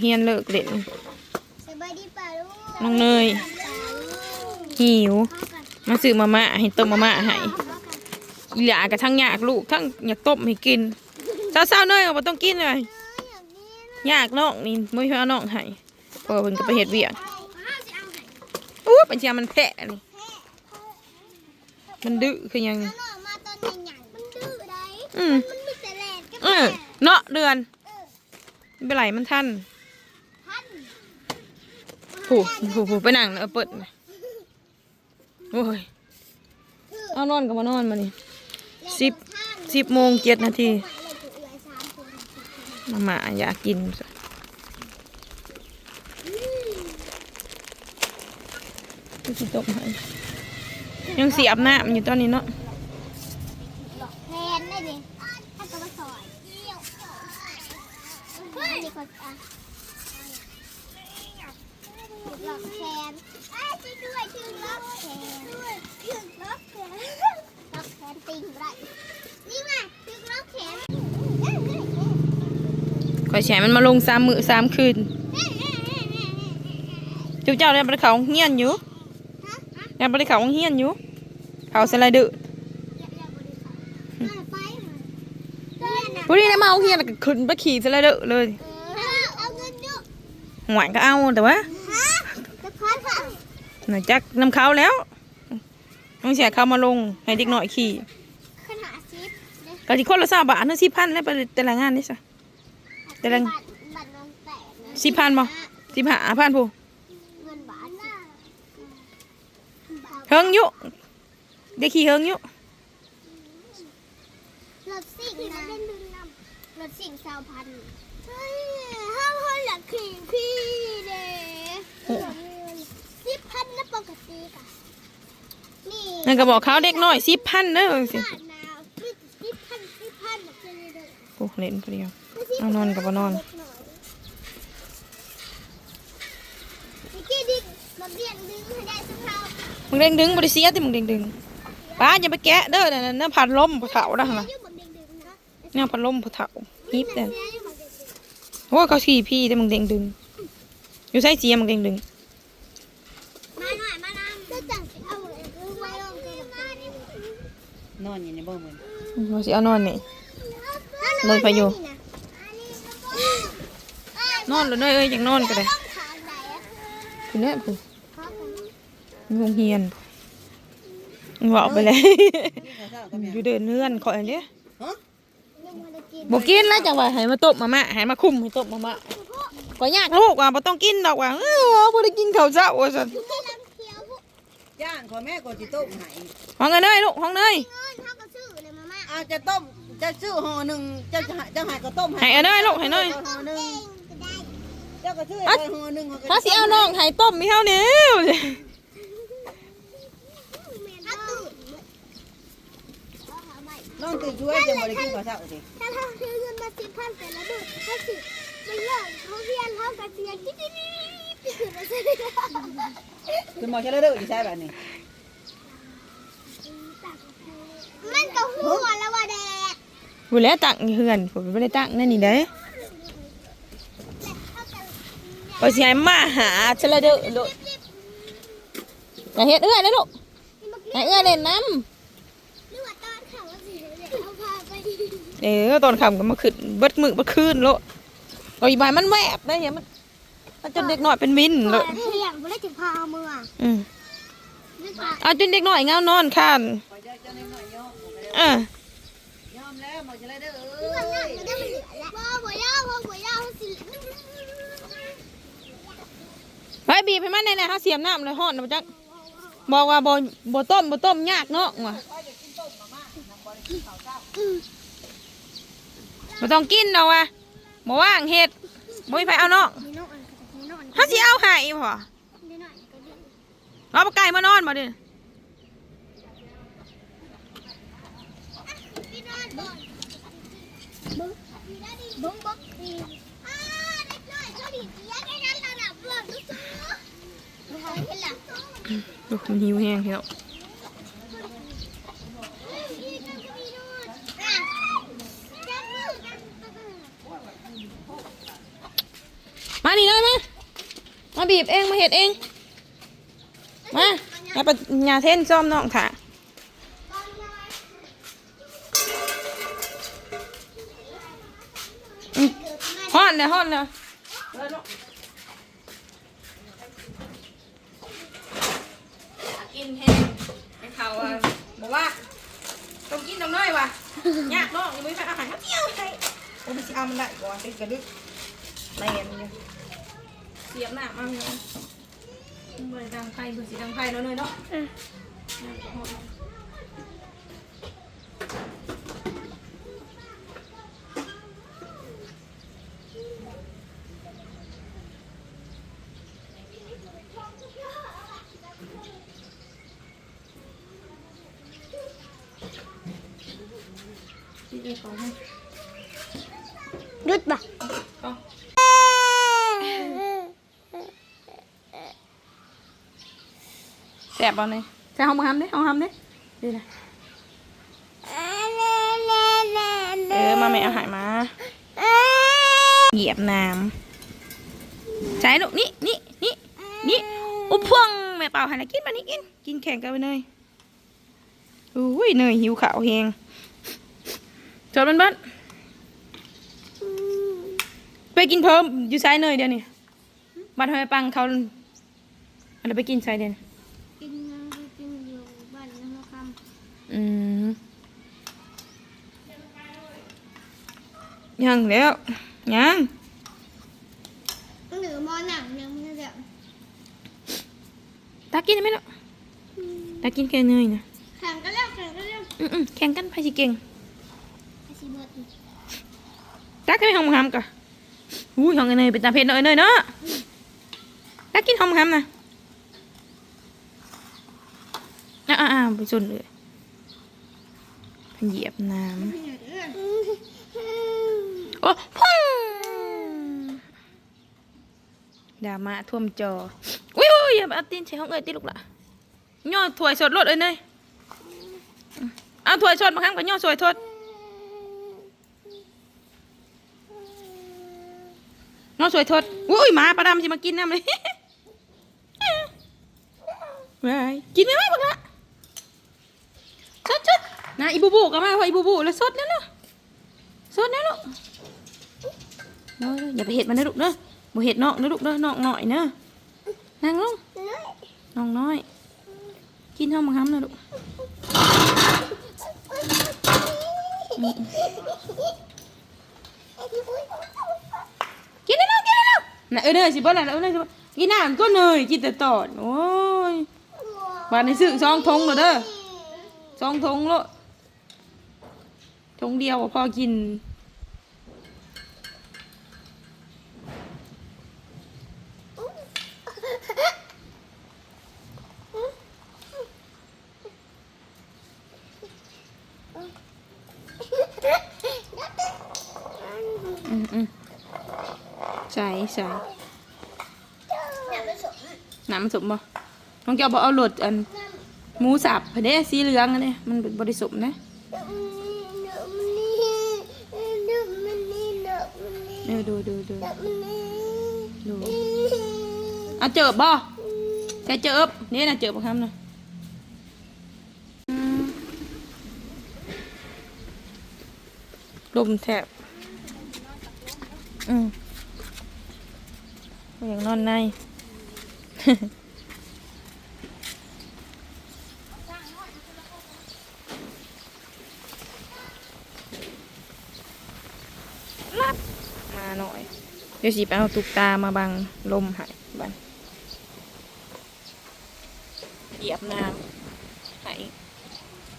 เฮียนเลิกเล่นสบายดีป่าลูกน้องเนยหิว มาซื้อมาม่าให้ต้มมาม่าให้อีหลากับทั้งอยากลูกทั้งอยากต้มให้กินเศร้าๆเนยก็บ่ต้องกินเลยอยากน้องนี่ไม่ใช่เอาน้องให้เพราะว่าเพิ่นก็ไปเฮ็ดเวียกอู้ปัญญามันแพะนี่มันดื้อคือหยังน้องมาตอนใหญ่ๆมันดื้อได้อืมมันมีแต่แหลกกับเออเนาะเดือนไม่เป็นไรมันทันพัน ผูผูผูไปนั่งเออเปิดโอ้ยเอานอนก็มานอนมานี่สิบสิบโมงเจ็ดนาทีมามาอยากกินซะดูสิตกให้ยังเสียบหน้ำอยู่ตอนนี้เนาะแทนได้ดิถ้าก็มาสอยเฮ้ย นี่ก็อะหลอกแทนอ้าวช่วยด้วยชื่อล็อกแทนชื่อล็อกแทนล็อกแทนติงไรนี่ไงชื่อล็อกแทนข่อยแฉมันมาลงสามมือสามคืนจุ๊บเจ้าเนี่ยบริเขาเฮียนอยู่เนี่ยบริเขาเฮียนอยู่เขาสไลเดอร์ผู้นี้ได้มาเอาเฮียนแล้วก็ขึ้นไปขี่สไลเดอร์เลยเอาเงินดูหวานก็เอาแต่ว่า ฮะจะพัดค่ะ ห น่อยจักนำเขาแล้วต้องเสียเขามาลงให้เด็กหน่อยขี่ขนาดซิปก็ที่คนละสามบาทนึงสิพันแล้วไปแต่ละงานนี่สะแต่ละ บัตรบัตรน้องแตกนะสิพันบ่สิบห้าพันผู้เงินบาทน่ะเฮิงอยุเด็กขี่เฮิงอยุรถสิ่งนะรถสิ่งสาวพันเฮ้ยห้ามคนอยากขี่พี่เด้สิบพันนะปก ติกะนี่นั่นก็บอกเขาเด็กน้อยสิพันเด้อสิบาทนะสิบพันสิบพันแบบนี้เลยโอ้เล่นคนเดียว เอานอนกับบ่นอน เมื่อกี้ดิมาเรียนดึงให้ได้สักเท่ามึงเด้งดึงบริเสียติมึงเด้งดึงป้าอย่าไปแกะเด้อนั่นน่ะพัดลมผู้เฒ่านะหั่นน่ะอยู่บนเด้งดึงนะเนี่ยพัดลมผู้เฒ่าฮิปเด้อ เสียอยู่บนเด้งดึง โอ้ยเขาขี่พี่แต่มึงเด้งดึง อยู่ใส่เสียมึงเด้งดึง มาหน่อยมานำก็จังสิเอาเออไว้ลงกันมาดิ นอนอยู่ในบ่เหมือนว่าสิเอานอนนี่เลยพายุนอนเลยเนยเอ้ยอยากนอนก็ได้ต้องทางไหนอะคุณเนี่ยผู้เพราะมันงงเฮียนมึงบอกไปเลยที่เขาเศร้าก็มีอยู่เดินเนื่อนขอยอันเนี้ยฮะยังไม่ได้กินบอกกินแล้วจังหวะให้มาตบมาม่าให้มาคุมให้ตบมาม่าก็ยากลูกว่าบ่ต้องกินดอกว่าเออบ่ได้กินข้าวเช้าว่าซั่น ย่างขอแม่ก็จิต้มให้ห้องเอ้ยเนยลูกห้องเนยเงินเท่ากับซื้อเลยมาม่าอาจะต้มจะซื้อห่อหนึ่งจะจะหายก็ต้มให้เอ้ยเนยลูกให้เนยห่อหนึ่งเองก็ได้เจ้าก็ซื้อไปห่อหนึ่งห่อก็ถ้าสิเอาน้องให้ต้มมีเท่านี้ถ้าตื่นน้องตื่นช่วยจะบ่ได้กินข้าวเช้าสิถ้าเราซื้อเงินมาสิบพันแต่ละดูถ้าสิมันเลิกเขาเรียนเขากับเรียนกิ๊ดกิ๊ดกิ๊ดกิ๊ด คุณหมอจะเลิกอยู่ใช่แบบนี้มันก็หัวแล้วว่าแดกผู้แล้วตั้งเฮือนผมบ่ได้ตั้งนั่นนี่เด้ก็สิให้มาหาชะละเด้อลูกอย่าเฮ็ดเอื้อยนะลูกให้เอื้อยเล่นน้ำหรือว่าตอนเขาว่าสิเอาพาไปเออตอนค่ำก็มาขึ้นเบิดมือเบิดคืนโลดเอาอีบายมันแวบได้เนี่ยมัน มันจนเด็กน้อยเป็นมินเลยเที่ยงไม่ได้ถึงพาเมื่ออืมนึกว่าเอาจนเด็กน้อยเงานอนคันขอเจ้าเจ้าหน่อยยอมเออยอมแล้วหมอจะเลิกเพื่อนนั่งก็ได้เหลือแล้วพ่อหัวยาวพ่อหัวยาวสิไปบีบให้มันในในเขาเสียมน้ำเลยห่อนนะจักบอกว่าบ่บ่ต้มบ่ต้มยากเนาะว่ะบ่ต้องกินดอกว่ะบ่ว่างเฮ็ดบ่มีไผเอาเนาะนี่น้ องอันนี่น้องอันเขาสิเอาให้พ่อนี่น้องอันก็ดีเราปไก่มานอนบ่ดิพี่นอนบ่อนบึ้งบึ้งบึ้งดีอ่าเด็กน้อยเขาดีเสียได้นั้นระดับหล่อนทุกตัวไม่เคยเห็นหลังลูกมันหิวแห้งเฮียวมานี่เลยมาม มาบีบเองมาเห็ดเอง มาอย่าปอย่าเท่นซ่อมน้องค่ะอืมฮ้อนเลยฮ้อนเลยกินแห้งไม่เขาบอกว่าต้องกินตรงน้อยว่ะยากน้องยังไม่ไปอาหารมาเที่ยวไทยโอ้ยสิเอามันได้ก่อนเป็นกระดึกแลนอยู่ย เสียบหน้ามาเลยเบอร์ดังไฟเบอร์สีดังไฟแล้วเลยเนาะยุดปะแสบเอาเลยใส่ห้องมาทำดิห้องทำดิดีนะเออมาแม่เอาหายมาเหยียบน้ำใส่ลูกนี่นี่นี่นี่อุพวงแม่เป่าหันกินมานี่กินกินแข่งกันไปเลยอุ้ยเนยหิวขาวแหงจอดมันบ้านไปกินเพิ่มอยู่ซ้ายเนยเดี๋ยวนี้บัดทำไมปังเขาอันไปกินซ้ายเดี๋ยวนี้ กินน้ำกินอยู่บ้านน้ำค อืมยังแล้วยังำหรือมอหนังเนี่ยมันจะแบบตากินได้ไหมเนาะตากินแค่เนยนะแข่งกันแล้วแข่งกันแล้วอืมๆแข่งกันไปสิเก่งไอซีเบิร์ดตาก็ไม่ห้องหำกะอุ้ยห้องไอ้เนยเป็นตาเพชรเนยเนยเนาะตากินห้องหำนะอ่าอ่าไปชนเลย เหยียบน้ำโอ้พุ่งดราม่าท่วมจออุ้ยอุ้ยอย่ามาเอาตีนใส่ห้องเอ้ยตีลูกละย่อถวยสดรถเอ้ยเนยเอาถวยสดมาข้างกับย่อสวยทดย่อสวยทดอุ้ยหมาปลาดำจะมากินน้ำเลยไปกินไม่ไหมบักละสดสด นะอีบูบูก็มาพออีบูบูแล้วสดนั่นเนาะสดนั่นลูกเนาะอย่าไปเห็ดมันนะลูกเนาะบ่เห็ดนอกนะลูกเนาะนอกหน่อยเนาะนั่งลงน้องน้อย กินห้องมังคันะลูกกินได้แล้วกินได้แล้วน่ะเออเนยสิบ่ล่ะเออเนยสิบ่กินน้ำก็เนยกินแต่ตอดโอ้ยบาทในซื้อซองทงเลยเด้อซองทงโลด ทงเดียวพอกิน อืมอืมใส่ใส่น้ำผสมน้ำมันสมบ่น้องแก้วบอกเอาโหลดอันหมูสับเพิ่นเด้สีเหลืองอันนี้มันเป็นบริสุทธิ์นะ ออดูดูดูดูเอาเจอบบ่ใส่เจอบนี่นะเจอบบ่คำนะอืมลมแทบ อืมอย่างนอนใน รับมาหน่อย เดี๋ยวสิไปเอาตุกตามาบังลมหายบันเหยียบน้ำหาย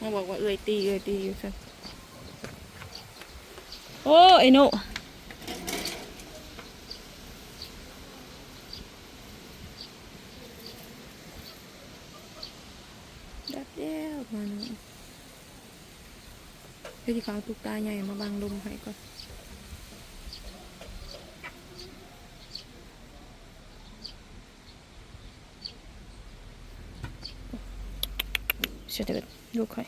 มาบอกว่าเอ้ยตีเอ้ยตีอยู่ซันโอ้ไอ้โนดับแล้วมาหน่อยเดี๋ยวสิเขาเอาตุกตาใหญ่มาบังลมหายก่อน 就这个六块。